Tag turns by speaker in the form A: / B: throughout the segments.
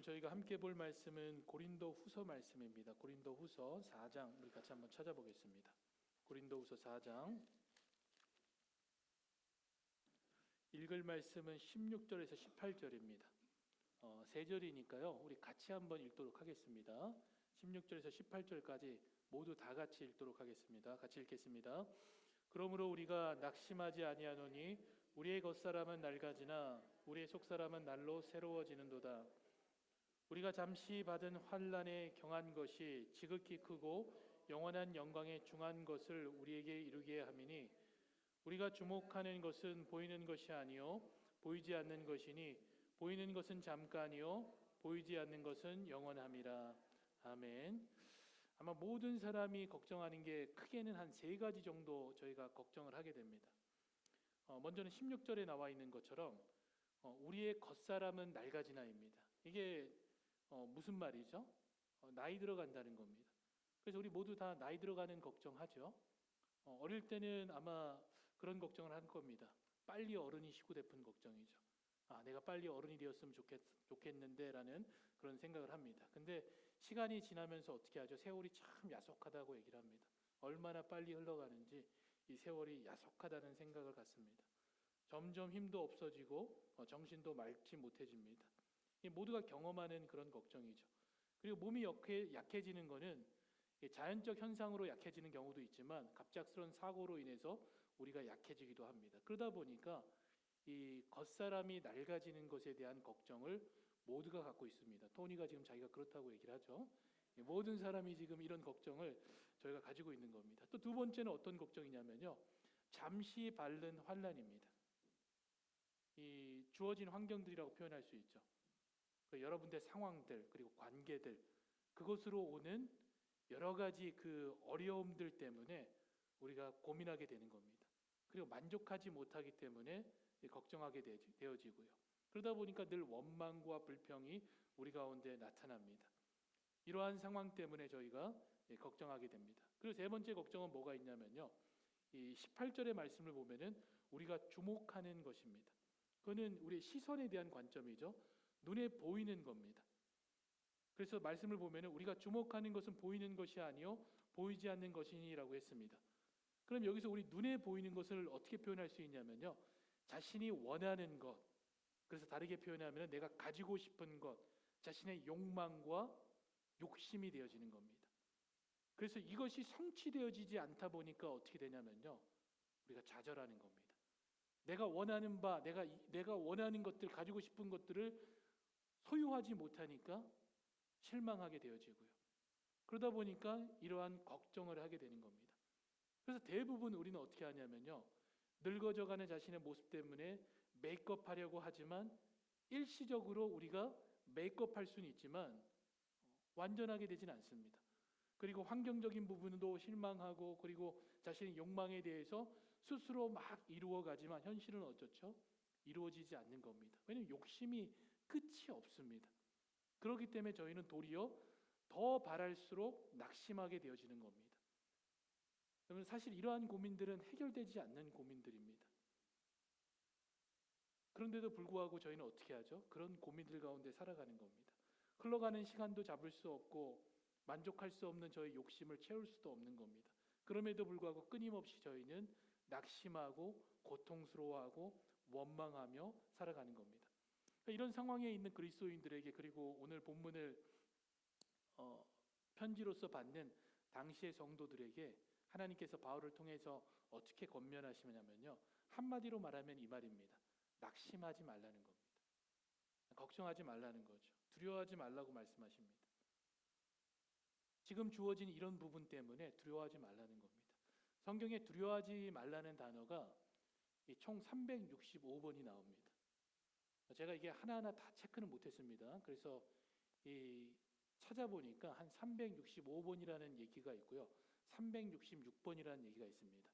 A: 오늘 저희가 함께 볼 말씀은 고린도 후서 말씀입니다. 고린도 후서 4장 우리 같이 한번 찾아보겠습니다. 고린도 후서 4장 읽을 말씀은 16절에서 18절입니다. 어, 세 절이니까요. 우리 같이 한번 읽도록 하겠습니다. 16절에서 18절까지 모두 다 같이 읽도록 하겠습니다. 같이 읽겠습니다. 그러므로 우리가 낙심하지 아니하노니 우리의 겉사람은 낡아지나 우리의 속사람은 날로 새로워지는도다. 우리가 잠시 받은 환란에 경한 것이 지극히 크고 영원한 영광에 중한 것을 우리에게 이루게 함이니 우리가 주목하는 것은 보이는 것이 아니요 보이지 않는 것이니 보이는 것은 잠깐이요 보이지 않는 것은 영원함이라 아멘. 아마 모든 사람이 걱정하는 게 크게는 한 세 가지 정도 저희가 걱정을 하게 됩니다. 어, 먼저는 16절에 나와 있는 것처럼 어, 우리의 겉사람은 낡아지나입니다. 이게 어, 무슨 말이죠? 어, 나이 들어간다는 겁니다. 그래서 우리 모두 다 나이 들어가는 걱정하죠. 어, 어릴 때는 아마 그런 걱정을 한 겁니다. 빨리 어른이 시고 되픈 걱정이죠. 아, 내가 빨리 어른이 되었으면 좋겠, 좋겠는데라는 그런 생각을 합니다. 근데 시간이 지나면서 어떻게 하죠? 세월이 참 야속하다고 얘기를 합니다. 얼마나 빨리 흘러가는지 이 세월이 야속하다는 생각을 갖습니다. 점점 힘도 없어지고 어, 정신도 맑지 못해집니다. 이 모두가 경험하는 그런 걱정이죠. 그리고 몸이 약해, 약해지는 것은 자연적 현상으로 약해지는 경우도 있지만 갑작스러운 사고로 인해서 우리가 약해지기도 합니다. 그러다 보니까 이 겉사람이 낡아지는 것에 대한 걱정을 모두가 갖고 있습니다. 토니가 지금 자기가 그렇다고 얘기를 하죠. 모든 사람이 지금 이런 걱정을 저희가 가지고 있는 겁니다. 또 두 번째는 어떤 걱정이냐면요. 잠시 바른 환란입니다. 이 주어진 환경들이라고 표현할 수 있죠. 그 여러분들의 상황들 그리고 관계들 그것으로 오는 여러 가지 그 어려움들 때문에 우리가 고민하게 되는 겁니다. 그리고 만족하지 못하기 때문에 걱정하게 되어지고요. 그러다 보니까 늘 원망과 불평이 우리 가운데 나타납니다. 이러한 상황 때문에 저희가 걱정하게 됩니다. 그리고 세 번째 걱정은 뭐가 있냐면요. 이 18절의 말씀을 보면은 우리가 주목하는 것입니다. 그거는 우리 시선에 대한 관점이죠. 눈에 보이는 겁니다. 그래서 말씀을 보면 우리가 주목하는 것은 보이는 것이 아니요 보이지 않는 것이니라고 했습니다. 그럼 여기서 우리 눈에 보이는 것을 어떻게 표현할 수 있냐면요. 자신이 원하는 것. 그래서 다르게 표현하면 내가 가지고 싶은 것, 자신의 욕망과 욕심이 되어지는 겁니다. 그래서 이것이 성취되어지지 않다 보니까 어떻게 되냐면요. 우리가 좌절하는 겁니다. 내가 원하는 바, 내가 내가 원하는 것들, 가지고 싶은 것들을 소유하지 못하니까 실망하게 되어지고요. 그러다 보니까 이러한 걱정을 하게 되는 겁니다. 그래서 대부분 우리는 어떻게 하냐면요. 늙어져가는 자신의 모습 때문에 메이크업 하려고 하지만 일시적으로 우리가 메이크업 할 수는 있지만 완전하게 되지는 않습니다. 그리고 환경적인 부분도 실망하고 그리고 자신의 욕망에 대해서 스스로 막 이루어 가지만 현실은 어쩌죠? 이루어지지 않는 겁니다. 왜냐하면 욕심이 끝이 없습니다. 그렇기 때문에 저희는 도리어 더 바랄수록 낙심하게 되어지는 겁니다. 여러분 사실 이러한 고민들은 해결되지 않는 고민들입니다. 그런데도 불구하고 저희는 어떻게 하죠? 그런 고민들 가운데 살아가는 겁니다. 흘러가는 시간도 잡을 수 없고 만족할 수 없는 저의 욕심을 채울 수도 없는 겁니다. 그럼에도 불구하고 끊임없이 저희는 낙심하고 고통스러워하고 원망하며 살아가는 겁니다. 그러니까 이런 상황에 있는 그리스도인들에게 그리고 오늘 본문을 어, 편지로서 받는 당시의 성도들에게 하나님께서 바울을 통해서 어떻게 권면하시냐면요 한마디로 말하면 이 말입니다. 낙심하지 말라는 겁니다. 걱정하지 말라는 거죠. 두려워하지 말라고 말씀하십니다. 지금 주어진 이런 부분 때문에 두려워하지 말라는 겁니다. 성경에 두려워하지 말라는 단어가 총 365번이 나옵니다. 제가 이게 하나하나 다 체크는 못했습니다. 그래서 이 찾아보니까 한 365번이라는 얘기가 있고요. 366번이라는 얘기가 있습니다.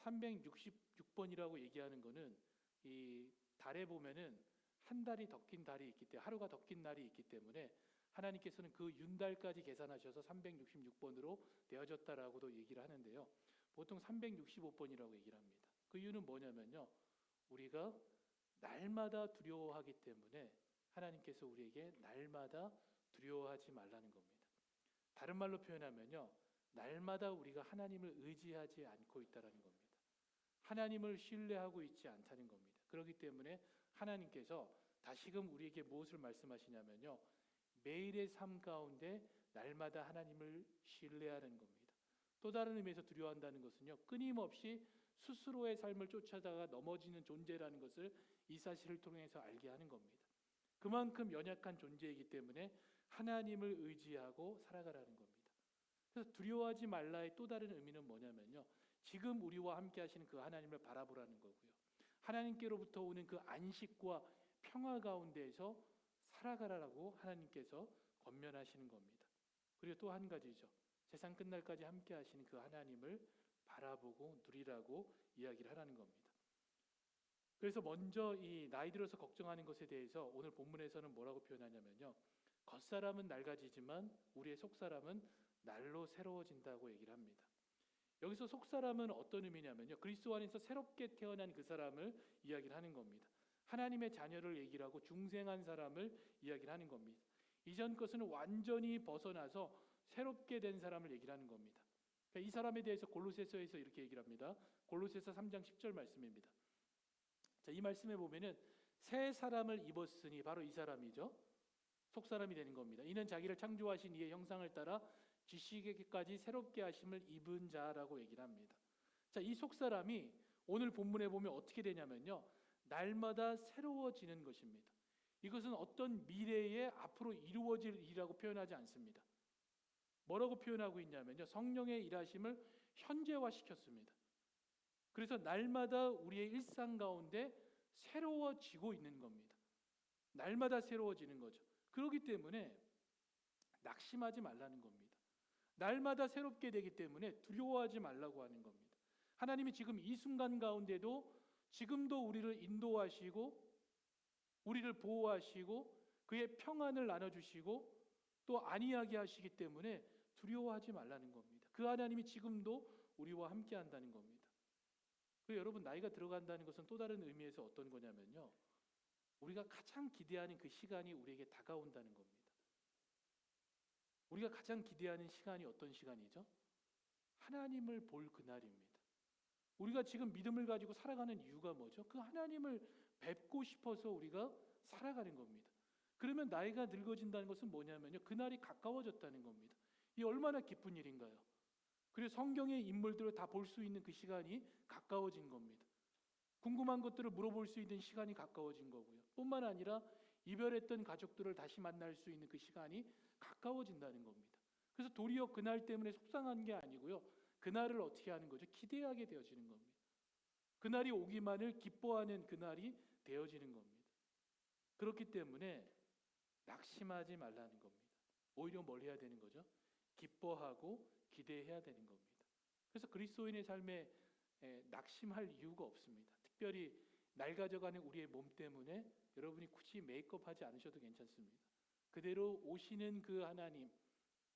A: 366번이라고 얘기하는 거는 이 달에 보면은 한 달이 더긴 달이 있기 때문에 하루가 더긴 날이 있기 때문에 하나님께서는 그 윤달까지 계산하셔서 366번으로 되어졌다라고도 얘기를 하는데요. 보통 365번이라고 얘기를 합니다. 그 이유는 뭐냐면요. 우리가 날마다 두려워하기 때문에 하나님께서 우리에게 날마다 두려워하지 말라는 겁니다. 다른 말로 표현하면요. 날마다 우리가 하나님을 의지하지 않고 있다라는 겁니다. 하나님을 신뢰하고 있지 않다는 겁니다. 그렇기 때문에 하나님께서 다시금 우리에게 무엇을 말씀하시냐면요. 매일의 삶 가운데 날마다 하나님을 신뢰하는 겁니다. 또 다른 의미에서 두려워한다는 것은요. 끊임없이 스스로의 삶을 쫓아다가 넘어지는 존재라는 것을 이 사실을 통해서 알게 하는 겁니다. 그만큼 연약한 존재이기 때문에 하나님을 의지하고 살아가라는 겁니다. 그래서 두려워하지 말라의 또 다른 의미는 뭐냐면요. 지금 우리와 함께 하시는 그 하나님을 바라보라는 거고요. 하나님께로부터 오는 그 안식과 평화 가운데에서 살아가라라고 하나님께서 권면하시는 겁니다. 그리고 또 한 가지죠. 세상 끝날까지 함께 하시는 그 하나님을 바라보고 누리라고 이야기를 하라는 겁니다. 그래서 먼저 이 나이 들어서 걱정하는 것에 대해서 오늘 본문에서는 뭐라고 표현하냐면요. 겉사람은 낡아지지만 우리의 속사람은 날로 새로워진다고 얘기를 합니다. 여기서 속사람은 어떤 의미냐면요. 그리스도 안에서 새롭게 태어난 그 사람을 이야기를 하는 겁니다. 하나님의 자녀를 얘기를 하고 중생한 사람을 이야기를 하는 겁니다. 이전 것은 완전히 벗어나서 새롭게 된 사람을 얘기를 하는 겁니다. 그러니까 이 사람에 대해서 골로새서에서 이렇게 얘기를 합니다. 골로새서 3장 10절 말씀입니다. 자, 이 말씀에 보면은 새 사람을 입었으니 바로 이 사람이죠. 속 사람이 되는 겁니다. 이는 자기를 창조하신 이의 형상을 따라 지식에게까지 새롭게 하심을 입은 자라고 얘기를 합니다. 자, 이 속 사람이 오늘 본문에 보면 어떻게 되냐면요. 날마다 새로워지는 것입니다. 이것은 어떤 미래에 앞으로 이루어질 일이라고 표현하지 않습니다. 뭐라고 표현하고 있냐면요. 성령의 일하심을 현재화 시켰습니다. 그래서 날마다 우리의 일상 가운데 새로워지고 있는 겁니다. 날마다 새로워지는 거죠. 그렇기 때문에 낙심하지 말라는 겁니다. 날마다 새롭게 되기 때문에 두려워하지 말라고 하는 겁니다. 하나님이 지금 이 순간 가운데도 지금도 우리를 인도하시고 우리를 보호하시고 그의 평안을 나눠 주시고 또 안이하게 하시기 때문에 두려워하지 말라는 겁니다. 그 하나님이 지금도 우리와 함께 한다는 겁니다. 그 여러분 나이가 들어간다는 것은 또 다른 의미에서 어떤 거냐면요. 우리가 가장 기대하는 그 시간이 우리에게 다가온다는 겁니다. 우리가 가장 기대하는 시간이 어떤 시간이죠? 하나님을 볼 그날입니다. 우리가 지금 믿음을 가지고 살아가는 이유가 뭐죠? 그 하나님을 뵙고 싶어서 우리가 살아가는 겁니다. 그러면 나이가 늙어진다는 것은 뭐냐면요. 그날이 가까워졌다는 겁니다. 이 얼마나 기쁜 일인가요? 그리고 성경의 인물들을 다 볼 수 있는 그 시간이 가까워진 겁니다. 궁금한 것들을 물어볼 수 있는 시간이 가까워진 거고요. 뿐만 아니라 이별했던 가족들을 다시 만날 수 있는 그 시간이 가까워진다는 겁니다. 그래서 도리어 그날 때문에 속상한 게 아니고요. 그날을 어떻게 하는 거죠? 기대하게 되어지는 겁니다. 그날이 오기만을 기뻐하는 그날이 되어지는 겁니다. 그렇기 때문에 낙심하지 말라는 겁니다. 오히려 뭘 해야 되는 거죠? 기뻐하고 기대해야 되는 겁니다. 그래서 그리스도인의 삶에 낙심할 이유가 없습니다. 특별히 낡아져가는 우리의 몸 때문에 여러분이 굳이 메이크업하지 않으셔도 괜찮습니다. 그대로 오시는 그 하나님,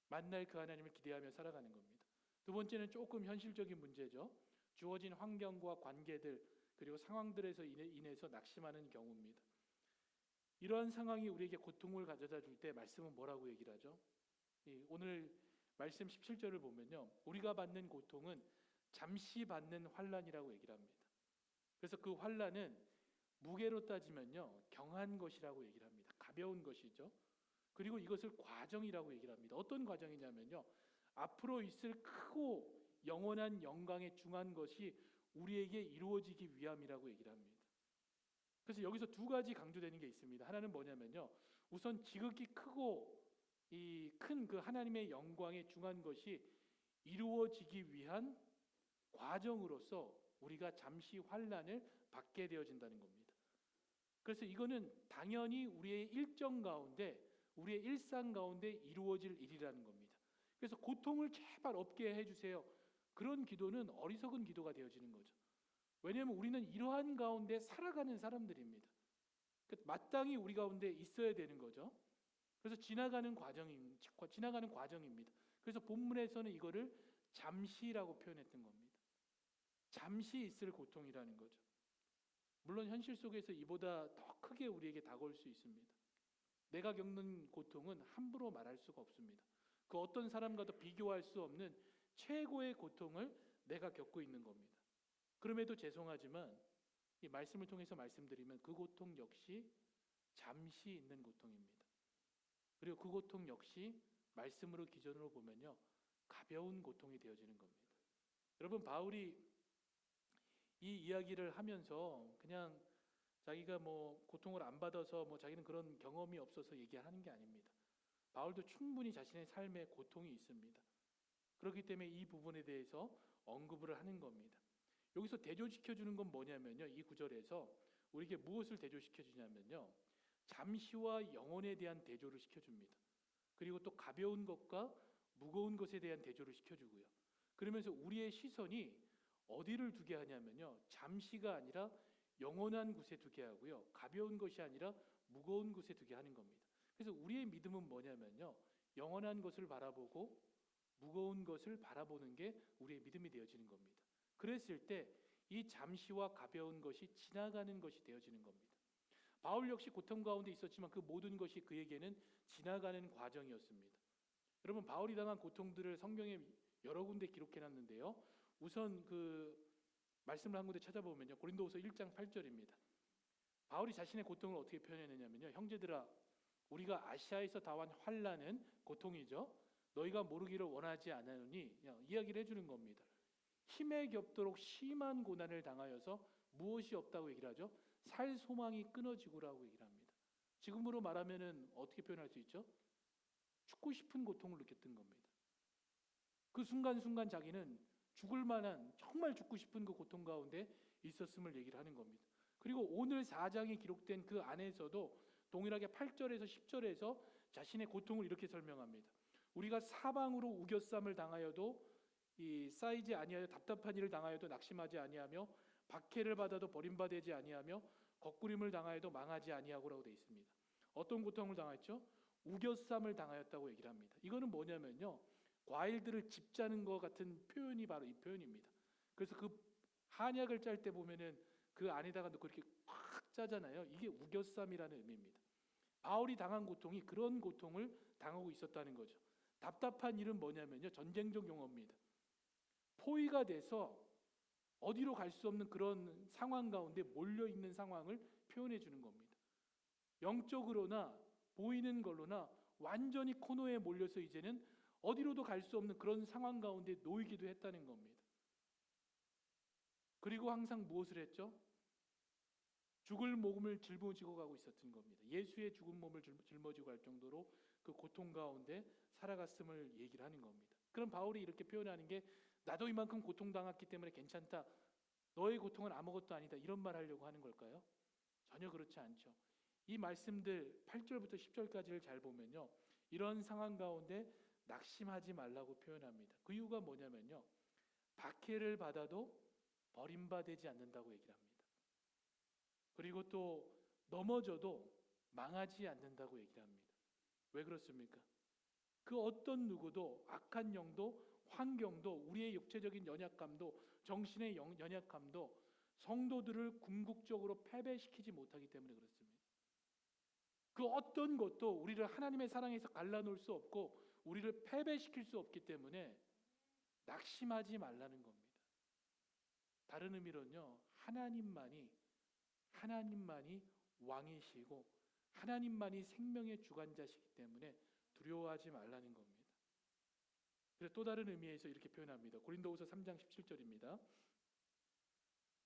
A: 만날 그 하나님을 기대하며 살아가는 겁니다. 두 번째는 조금 현실적인 문제죠. 주어진 환경과 관계들 그리고 상황들에서 인해서 낙심하는 경우입니다. 이러한 상황이 우리에게 고통을 가져다 줄 때 말씀은 뭐라고 얘기를 하죠? 오늘 말씀 17절을 보면요. 우리가 받는 고통은 잠시 받는 환란이라고 얘기를 합니다. 그래서 그 환란은 무게로 따지면요. 경한 것이라고 얘기를 합니다. 가벼운 것이죠. 그리고 이것을 과정이라고 얘기를 합니다. 어떤 과정이냐면요. 앞으로 있을 크고 영원한 영광에 중한 것이 우리에게 이루어지기 위함이라고 얘기를 합니다. 그래서 여기서 두 가지 강조되는 게 있습니다. 하나는 뭐냐면요. 우선 지극히 크고 이 큰 그 하나님의 영광에 중한 것이 이루어지기 위한 과정으로서 우리가 잠시 환란을 받게 되어진다는 겁니다. 그래서 이거는 당연히 우리의 일정 가운데 우리의 일상 가운데 이루어질 일이라는 겁니다. 그래서 고통을 제발 없게 해주세요. 그런 기도는 어리석은 기도가 되어지는 거죠. 왜냐하면 우리는 이러한 가운데 살아가는 사람들입니다. 마땅히 우리 가운데 있어야 되는 거죠. 그래서 지나가는 과정이 지나가는 과정입니다. 그래서 본문에서는 이거를 잠시라고 표현했던 겁니다. 잠시 있을 고통이라는 거죠. 물론 현실 속에서 이보다 더 크게 우리에게 다가올 수 있습니다. 내가 겪는 고통은 함부로 말할 수가 없습니다. 그 어떤 사람과도 비교할 수 없는 최고의 고통을 내가 겪고 있는 겁니다. 그럼에도 죄송하지만 이 말씀을 통해서 말씀드리면 그 고통 역시 잠시 있는 고통입니다. 그리고 그 고통 역시 말씀으로 기준으로 보면요. 가벼운 고통이 되어지는 겁니다. 여러분 바울이 이 이야기를 하면서 그냥 자기가 뭐 고통을 안 받아서 뭐 자기는 그런 경험이 없어서 얘기하는 게 아닙니다. 바울도 충분히 자신의 삶에 고통이 있습니다. 그렇기 때문에 이 부분에 대해서 언급을 하는 겁니다. 여기서 대조시켜 주는 건 뭐냐면요. 이 구절에서 우리에게 무엇을 대조시켜 주냐면요. 잠시와 영혼에 대한 대조를 시켜 줍니다. 그리고 또 가벼운 것과 무거운 것에 대한 대조를 시켜 주고요. 그러면서 우리의 시선이 어디를 두게 하냐면요. 잠시가 아니라 영원한 곳에 두게 하고요. 가벼운 것이 아니라 무거운 곳에 두게 하는 겁니다. 그래서 우리의 믿음은 뭐냐면요. 영원한 것을 바라보고 무거운 것을 바라보는 게 우리의 믿음이 되어지는 겁니다. 그랬을 때 이 잠시와 가벼운 것이 지나가는 것이 되어지는 겁니다. 바울 역시 고통 가운데 있었지만 그 모든 것이 그에게는 지나가는 과정이었습니다. 여러분 바울이 당한 고통들을 성경에 여러 군데 기록해 놨는데요. 우선 그 말씀을 한 군데 찾아보면요. 고린도후서 1장 8절입니다. 바울이 자신의 고통을 어떻게 표현했느냐면요. 형제들아 우리가 아시아에서 당한 환란은 고통이죠. 너희가 모르기를 원하지 않으니 이야기를 해주는 겁니다. 힘에 겹도록 심한 고난을 당하여서 무엇이 없다고 얘기를 하죠? 살 소망이 끊어지고라고 얘기를 합니다. 지금으로 말하면은 어떻게 표현할 수 있죠? 죽고 싶은 고통을 느꼈던 겁니다. 그 순간순간 자기는 죽을 만한 정말 죽고 싶은 그 고통 가운데 있었음을 얘기를 하는 겁니다. 그리고 오늘 4장에 기록된 그 안에서도 동일하게 8절에서 10절에서 자신의 고통을 이렇게 설명합니다. 우리가 사방으로 우겨쌈을 당하여도 이 쌓이지 아니하여 답답한 일을 당하여도 낙심하지 아니하며 박해를 받아도 버림받지 아니하며 거꾸림을 당하여도 망하지 아니하고라고 되어 있습니다. 어떤 고통을 당했죠? 우겨쌈을 당하였다고 얘기를 합니다. 이거는 뭐냐면요. 과일들을 집자는 것 같은 표현이 바로 이 표현입니다. 그래서 그 한약을 짤 때 보면은 그 안에다가 넣고 이렇게 꽉 짜잖아요. 이게 우겨쌈이라는 의미입니다. 바울이 당한 고통이 그런 고통을 당하고 있었다는 거죠. 답답한 일은 뭐냐면요. 전쟁적 용어입니다. 포위가 돼서 어디로 갈 수 없는 그런 상황 가운데 몰려 있는 상황을 표현해 주는 겁니다. 영적으로나 보이는 걸로나 완전히 코너에 몰려서 이제는 어디로도 갈 수 없는 그런 상황 가운데 놓이기도 했다는 겁니다. 그리고 항상 무엇을 했죠? 죽을 몸을 짊어지고 가고 있었던 겁니다. 예수의 죽은 몸을 짊어지고 갈 정도로 그 고통 가운데 살아갔음을 얘기를 하는 겁니다. 그럼 바울이 이렇게 표현하는 게 나도 이만큼 고통당했기 때문에 괜찮다. 너의 고통은 아무것도 아니다. 이런 말 하려고 하는 걸까요? 전혀 그렇지 않죠. 이 말씀들 8절부터 10절까지를 잘 보면요. 이런 상황 가운데 낙심하지 말라고 표현합니다. 그 이유가 뭐냐면요. 박해를 받아도 버림받지 않는다고 얘기를 합니다. 그리고 또 넘어져도 망하지 않는다고 얘기를 합니다. 왜 그렇습니까? 그 어떤 누구도 악한 영도 환경도 우리의 육체적인 연약감도 정신의 연약감도 성도들을 궁극적으로 패배시키지 못하기 때문에 그렇습니다. 그 어떤 것도 우리를 하나님의 사랑에서 갈라놓을 수 없고 우리를 패배시킬 수 없기 때문에 낙심하지 말라는 겁니다. 다른 의미로는요. 하나님만이 하나님만이 왕이시고 하나님만이 생명의 주관자시기 때문에 두려워하지 말라는 겁니다. 그래서 또 다른 의미에서 이렇게 표현합니다. 고린도후서 3장 17절입니다.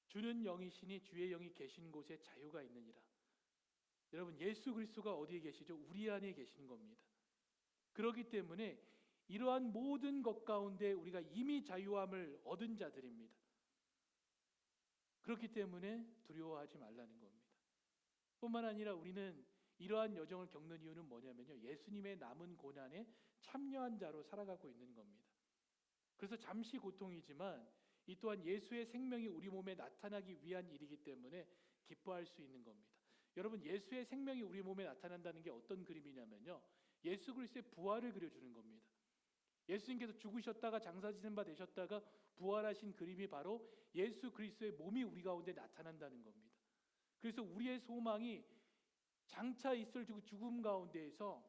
A: 주는 영이시니 주의 영이 계신 곳에 자유가 있느니라. 여러분 예수 그리스도가 어디에 계시죠? 우리 안에 계신 겁니다. 그렇기 때문에 이러한 모든 것 가운데 우리가 이미 자유함을 얻은 자들입니다. 그렇기 때문에 두려워하지 말라는 겁니다. 뿐만 아니라 우리는 이러한 여정을 겪는 이유는 뭐냐면요. 예수님의 남은 고난에 참여한 자로 살아가고 있는 겁니다. 그래서 잠시 고통이지만 이 또한 예수의 생명이 우리 몸에 나타나기 위한 일이기 때문에 기뻐할 수 있는 겁니다. 여러분 예수의 생명이 우리 몸에 나타난다는 게 어떤 그림이냐면요. 예수 그리스도의 부활을 그려 주는 겁니다. 예수님께서 죽으셨다가 장사지는 바 되셨다가 부활하신 그림이 바로 예수 그리스도의 몸이 우리 가운데 나타난다는 겁니다. 그래서 우리의 소망이 장차 있을 죽- 죽음 가운데에서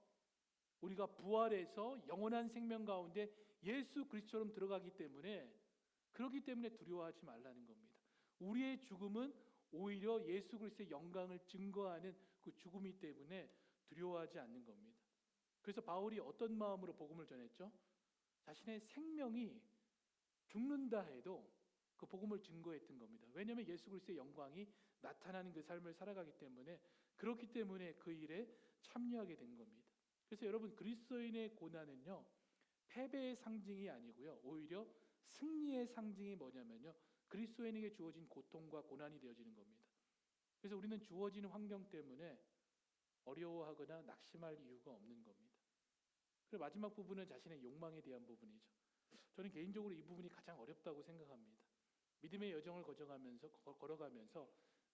A: 우리가 부활해서 영원한 생명 가운데 예수 그리스도처럼 들어가기 때문에 그렇기 때문에 두려워하지 말라는 겁니다. 우리의 죽음은 오히려 예수 그리스도의 영광을 증거하는 그 죽음이 때문에 두려워하지 않는 겁니다. 그래서 바울이 어떤 마음으로 복음을 전했죠? 자신의 생명이 죽는다 해도 그 복음을 증거했던 겁니다. 왜냐하면 예수 그리스도의 영광이 나타나는 그 삶을 살아가기 때문에 그렇기 때문에 그 일에 참여하게 된 겁니다. 그래서 여러분 그리스도인의 고난은요 패배의 상징이 아니고요 오히려 승리의 상징이 뭐냐면요 그리스도인에게 주어진 고통과 고난이 되어지는 겁니다. 그래서 우리는 주어지는 환경 때문에 어려워하거나 낙심할 이유가 없는 겁니다. 그리고 마지막 부분은 자신의 욕망에 대한 부분이죠. 저는 개인적으로 이 부분이 가장 어렵다고 생각합니다. 믿음의 여정을 거정하면서 거- 걸어가면서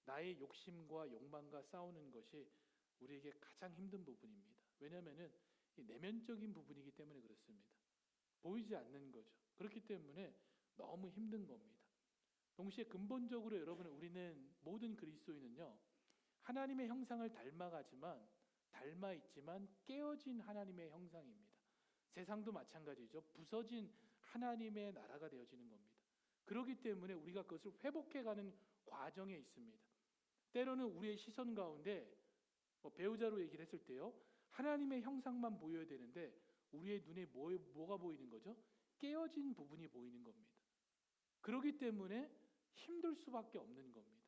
A: 나의 욕심과 욕망과 싸우는 것이 우리에게 가장 힘든 부분입니다. 왜냐하면은 이 내면적인 부분이기 때문에 그렇습니다. 보이지 않는 거죠. 그렇기 때문에 너무 힘든 겁니다. 동시에 근본적으로 여러분 우리는 모든 그리스도인은요 하나님의 형상을 닮아가지만 닮아 있지만 깨어진 하나님의 형상입니다. 세상도 마찬가지죠. 부서진 하나님의 나라가 되어지는 겁니다. 그렇기 때문에 우리가 그것을 회복해가는 과정에 있습니다. 때로는 우리의 시선 가운데 뭐 배우자로 얘기를 했을 때요 하나님의 형상만 보여야 되는데 우리의 눈에 뭐, 뭐가 보이는 거죠? 깨어진 부분이 보이는 겁니다. 그렇기 때문에 힘들 수밖에 없는 겁니다.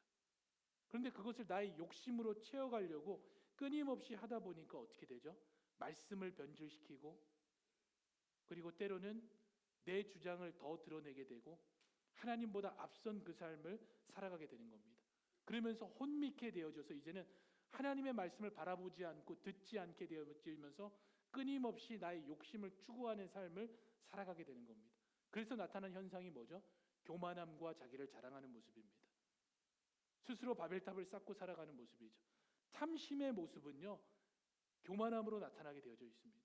A: 그런데 그것을 나의 욕심으로 채워가려고 끊임없이 하다 보니까 어떻게 되죠? 말씀을 변질시키고 그리고 때로는 내 주장을 더 드러내게 되고 하나님보다 앞선 그 삶을 살아가게 되는 겁니다. 그러면서 혼미케 되어져서 이제는 하나님의 말씀을 바라보지 않고 듣지 않게 되어지면서 끊임없이 나의 욕심을 추구하는 삶을 살아가게 되는 겁니다. 그래서 나타난 현상이 뭐죠? 교만함과 자기를 자랑하는 모습입니다. 스스로 바벨탑을 쌓고 살아가는 모습이죠. 탐심의 모습은요, 교만함으로 나타나게 되어져 있습니다.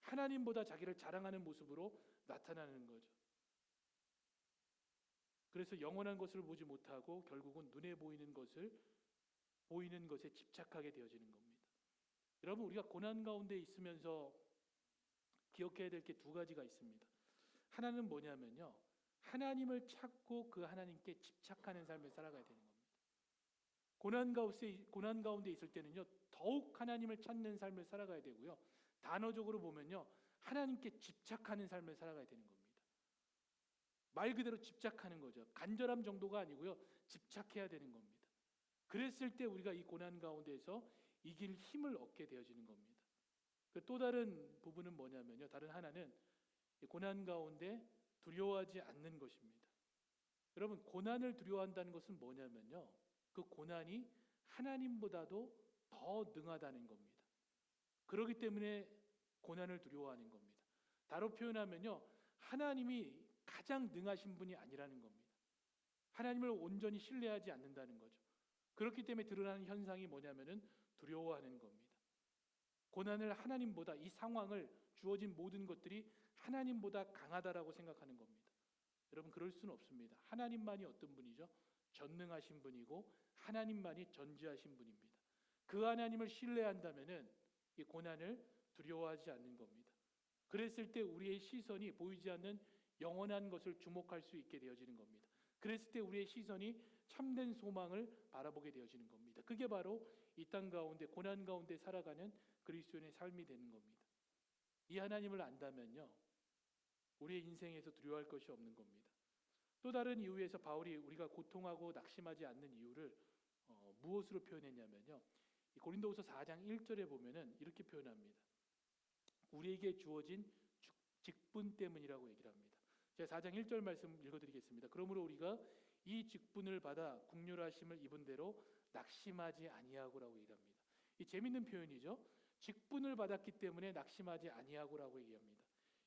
A: 하나님보다 자기를 자랑하는 모습으로 나타나는 거죠. 그래서 영원한 것을 보지 못하고 결국은 눈에 보이는 것을 보이는 것에 집착하게 되어지는 겁니다. 여러분 우리가 고난 가운데 있으면서 기억해야 될 게 두 가지가 있습니다. 하나는 뭐냐면요. 하나님을 찾고 그 하나님께 집착하는 삶을 살아가야 되는 겁니다. 고난 가운데 고난 가운데 있을 때는요. 더욱 하나님을 찾는 삶을 살아가야 되고요. 단어적으로 보면요. 하나님께 집착하는 삶을 살아가야 되는 겁니다. 말 그대로 집착하는 거죠. 간절함 정도가 아니고요. 집착해야 되는 겁니다. 그랬을 때 우리가 이 고난 가운데서 이길 힘을 얻게 되어지는 겁니다. 그 또 다른 부분은 뭐냐면요. 다른 하나는 이 고난 가운데 두려워하지 않는 것입니다. 여러분 고난을 두려워한다는 것은 뭐냐면요. 그 고난이 하나님보다도 더 능하다는 겁니다. 그렇기 때문에 고난을 두려워하는 겁니다. 다로 표현하면요. 하나님이 가장 능하신 분이 아니라는 겁니다. 하나님을 온전히 신뢰하지 않는다는 거죠. 그렇기 때문에 드러나는 현상이 뭐냐면은 두려워하는 겁니다. 고난을 하나님보다 이 상황을 주어진 모든 것들이 하나님보다 강하다라고 생각하는 겁니다. 여러분 그럴 수는 없습니다. 하나님만이 어떤 분이죠? 전능하신 분이고 하나님만이 전지하신 분입니다. 그 하나님을 신뢰한다면은 이 고난을 두려워하지 않는 겁니다. 그랬을 때 우리의 시선이 보이지 않는 영원한 것을 주목할 수 있게 되어지는 겁니다. 그랬을 때 우리의 시선이 참된 소망을 바라보게 되어지는 겁니다. 그게 바로 이 땅 가운데 고난 가운데 살아가는 그리스도인의 삶이 되는 겁니다. 이 하나님을 안다면요. 우리의 인생에서 두려워할 것이 없는 겁니다. 또 다른 이유에서 바울이 우리가 고통하고 낙심하지 않는 이유를 어, 무엇으로 표현했냐면요. 이 고린도후서 4장 1절에 보면은 이렇게 표현합니다. 우리에게 주어진 직- 직분 때문이라고 얘기를 합니다. 제가 4장 1절 말씀 읽어드리겠습니다. 그러므로 우리가 이 직분을 받아 국률하심을 입은 대로 낙심하지 아니하고라고 얘기합니다. 이 재밌는 표현이죠. 직분을 받았기 때문에 낙심하지 아니하고라고 얘기합니다.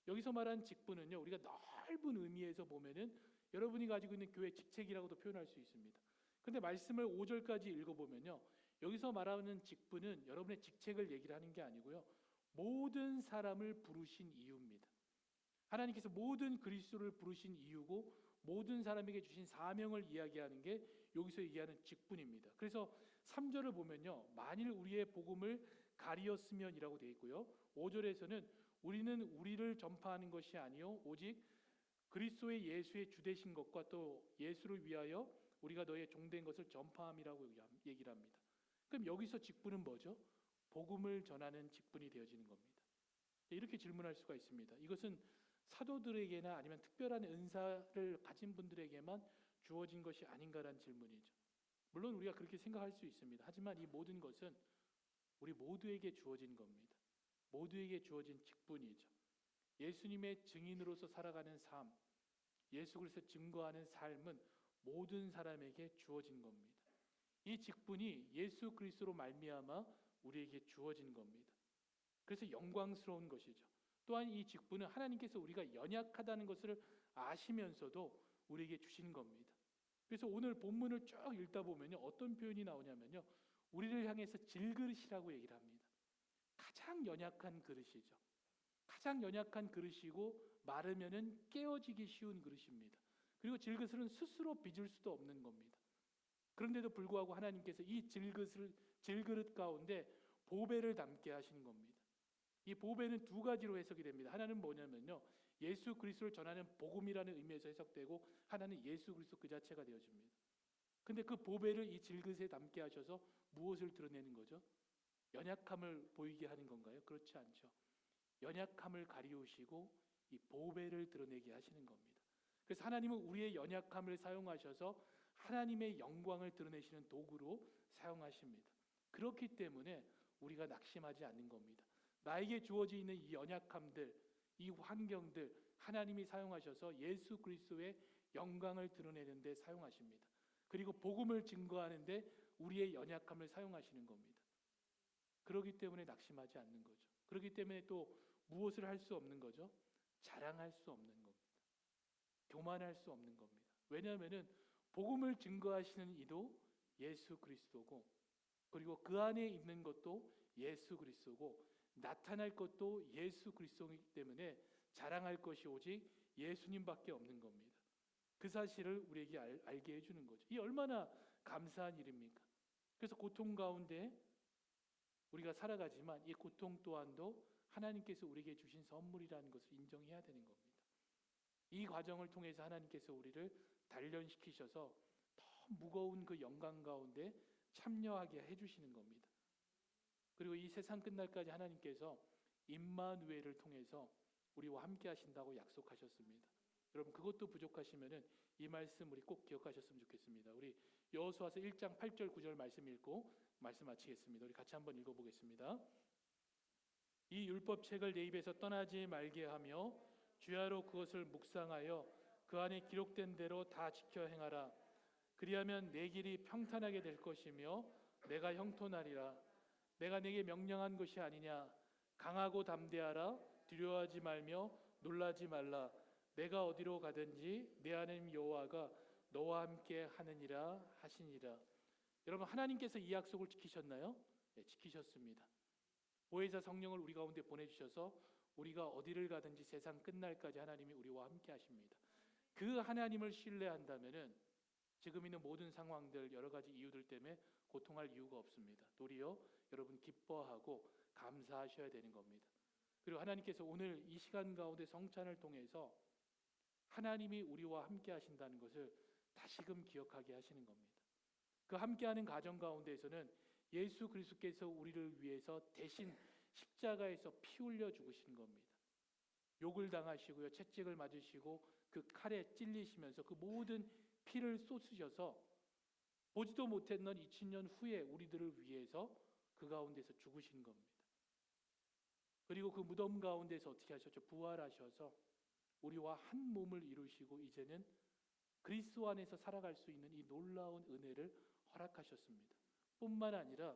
A: 여기서 말한 직분은요, 우리가 넓은 의미에서 보면은 여러분이 가지고 있는 교회 직책이라고도 표현할 수 있습니다. 근데 말씀을 5절까지 읽어보면요, 여기서 말하는 직분은 여러분의 직책을 얘기를 하는 게 아니고요, 모든 사람을 부르신 이유입니다. 하나님께서 모든 그리스도를 부르신 이유고 모든 사람에게 주신 사명을 이야기하는 게 여기서 얘기하는 직분입니다. 그래서 3절을 보면요. 만일 우리의 복음을 가리었으면이라고 되어 있고요. 5절에서는 우리는 우리를 전파하는 것이 아니요 오직 그리스도의 예수의 주되신 것과 또 예수를 위하여 우리가 너의 종된 것을 전파함이라고 얘기를 합니다. 그럼 여기서 직분은 뭐죠? 복음을 전하는 직분이 되어지는 겁니다. 이렇게 질문할 수가 있습니다. 이것은 사도들에게나 아니면 특별한 은사를 가진 분들에게만 주어진 것이 아닌가라는 질문이죠. 물론 우리가 그렇게 생각할 수 있습니다. 하지만 이 모든 것은 우리 모두에게 주어진 겁니다. 모두에게 주어진 직분이죠. 예수님의 증인으로서 살아가는 삶, 예수 그리스도 증거하는 삶은 모든 사람에게 주어진 겁니다. 이 직분이 예수 그리스도로 말미암아 우리에게 주어진 겁니다. 그래서 영광스러운 것이죠. 또한 이 직분은 하나님께서 우리가 연약하다는 것을 아시면서도 우리에게 주신 겁니다. 그래서 오늘 본문을 쭉 읽다 보면요. 어떤 표현이 나오냐면요. 우리를 향해서 질그릇이라고 얘기를 합니다. 가장 연약한 그릇이죠. 가장 연약한 그릇이고 마르면은 깨어지기 쉬운 그릇입니다. 그리고 질그릇은 스스로 빚을 수도 없는 겁니다. 그런데도 불구하고 하나님께서 이 질그릇을 질그릇 가운데 보배를 담게 하신 겁니다. 이 보배는 두 가지로 해석이 됩니다. 하나는 뭐냐면요. 예수 그리스도를 전하는 복음이라는 의미에서 해석되고 하나는 예수 그리스도 그 자체가 되어집니다. 근데 그 보배를 이 질그릇에 담게 하셔서 무엇을 드러내는 거죠? 연약함을 보이게 하는 건가요? 그렇지 않죠. 연약함을 가리우시고 이 보배를 드러내게 하시는 겁니다. 그래서 하나님은 우리의 연약함을 사용하셔서 하나님의 영광을 드러내시는 도구로 사용하십니다. 그렇기 때문에 우리가 낙심하지 않는 겁니다. 나에게 주어져 있는 이 연약함들, 이 환경들 하나님이 사용하셔서 예수 그리스도의 영광을 드러내는 데 사용하십니다. 그리고 복음을 증거하는데 우리의 연약함을 사용하시는 겁니다. 그렇기 때문에 낙심하지 않는 거죠. 그렇기 때문에 또 무엇을 할 수 없는 거죠? 자랑할 수 없는 겁니다. 교만할 수 없는 겁니다. 왜냐하면은 복음을 증거하시는 이도 예수 그리스도고 그리고 그 안에 있는 것도 예수 그리스도고 나타날 것도 예수 그리스도이기 때문에 자랑할 것이 오직 예수님밖에 없는 겁니다. 그 사실을 우리에게 알, 알게 해주는 거죠. 이 얼마나 감사한 일입니까? 그래서 고통 가운데 우리가 살아가지만 이 고통 또한도 하나님께서 우리에게 주신 선물이라는 것을 인정해야 되는 겁니다. 이 과정을 통해서 하나님께서 우리를 단련시키셔서 더 무거운 그 영광 가운데 참여하게 해주시는 겁니다. 그리고 이 세상 끝날까지 하나님께서 임마누엘을 통해서 우리와 함께 하신다고 약속하셨습니다. 여러분 그것도 부족하시면은 이 말씀 우리 꼭 기억하셨으면 좋겠습니다. 우리 여호수아서 1장 8절 9절 말씀 읽고 말씀 마치겠습니다. 우리 같이 한번 읽어 보겠습니다. 이 율법책을 내 입에서 떠나지 말게 하며 주야로 그것을 묵상하여 그 안에 기록된 대로 다 지켜 행하라. 그리하면 내 길이 평탄하게 될 것이며 내가 형통하리라. 내가 내게 명령한 것이 아니냐. 강하고 담대하라. 두려워하지 말며 놀라지 말라. 내가 어디로 가든지 내 하나님 여호와가 너와 함께 하느니라 하시니라. 여러분 하나님께서 이 약속을 지키셨나요? 네, 지키셨습니다. 보혜사 성령을 우리 가운데 보내주셔서 우리가 어디를 가든지 세상 끝날까지 하나님이 우리와 함께 하십니다. 그 하나님을 신뢰한다면은 지금 있는 모든 상황들 여러 가지 이유들 때문에 고통할 이유가 없습니다. 도리어 여러분 기뻐하고 감사하셔야 되는 겁니다. 그리고 하나님께서 오늘 이 시간 가운데 성찬을 통해서 하나님이 우리와 함께 하신다는 것을 다시금 기억하게 하시는 겁니다. 그 함께하는 가정 가운데에서는 예수 그리스도께서 우리를 위해서 대신 십자가에서 피 흘려 죽으신 겁니다. 욕을 당하시고요, 채찍을 맞으시고 그 칼에 찔리시면서 그 모든 피를 쏟으셔서 보지도 못했던 2000년 후에 우리들을 위해서 그 가운데서 죽으신 겁니다. 그리고 그 무덤 가운데서 어떻게 하셨죠? 부활하셔서 우리와 한 몸을 이루시고 이제는 그리스도 안에서 살아갈 수 있는 이 놀라운 은혜를 허락하셨습니다. 뿐만 아니라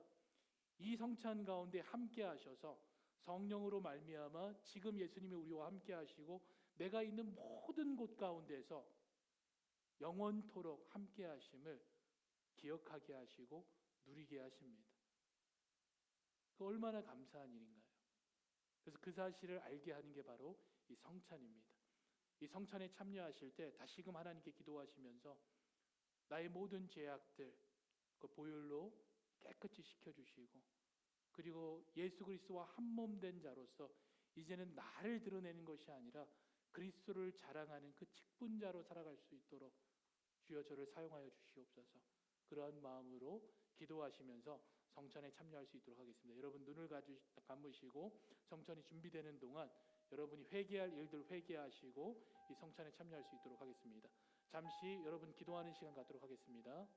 A: 이 성찬 가운데 함께 하셔서 성령으로 말미암아 지금 예수님이 우리와 함께 하시고 내가 있는 모든 곳 가운데서 영원토록 함께 하심을 기억하게 하시고 누리게 하십니다. 그 얼마나 감사한 일인가요? 그래서 그 사실을 알게 하는 게 바로 이 성찬입니다. 이 성찬에 참여하실 때 다시금 하나님께 기도하시면서 나의 모든 죄악들 그 보혈로 깨끗이 씻겨 주시고 그리고 예수 그리스도와 한 몸 된 자로서 이제는 나를 드러내는 것이 아니라 그리스도를 자랑하는 그 직분자로 살아갈 수 있도록 주여 저를 사용하여 주시옵소서. 그러한 마음으로 기도하시면서 성찬에 참여할 수 있도록 하겠습니다. 여러분 눈을 가주, 감으시고 성찬이 준비되는 동안 여러분이 회개할 일들 회개하시고 이 성찬에 참여할 수 있도록 하겠습니다. 잠시 여러분 기도하는 시간 갖도록 하겠습니다.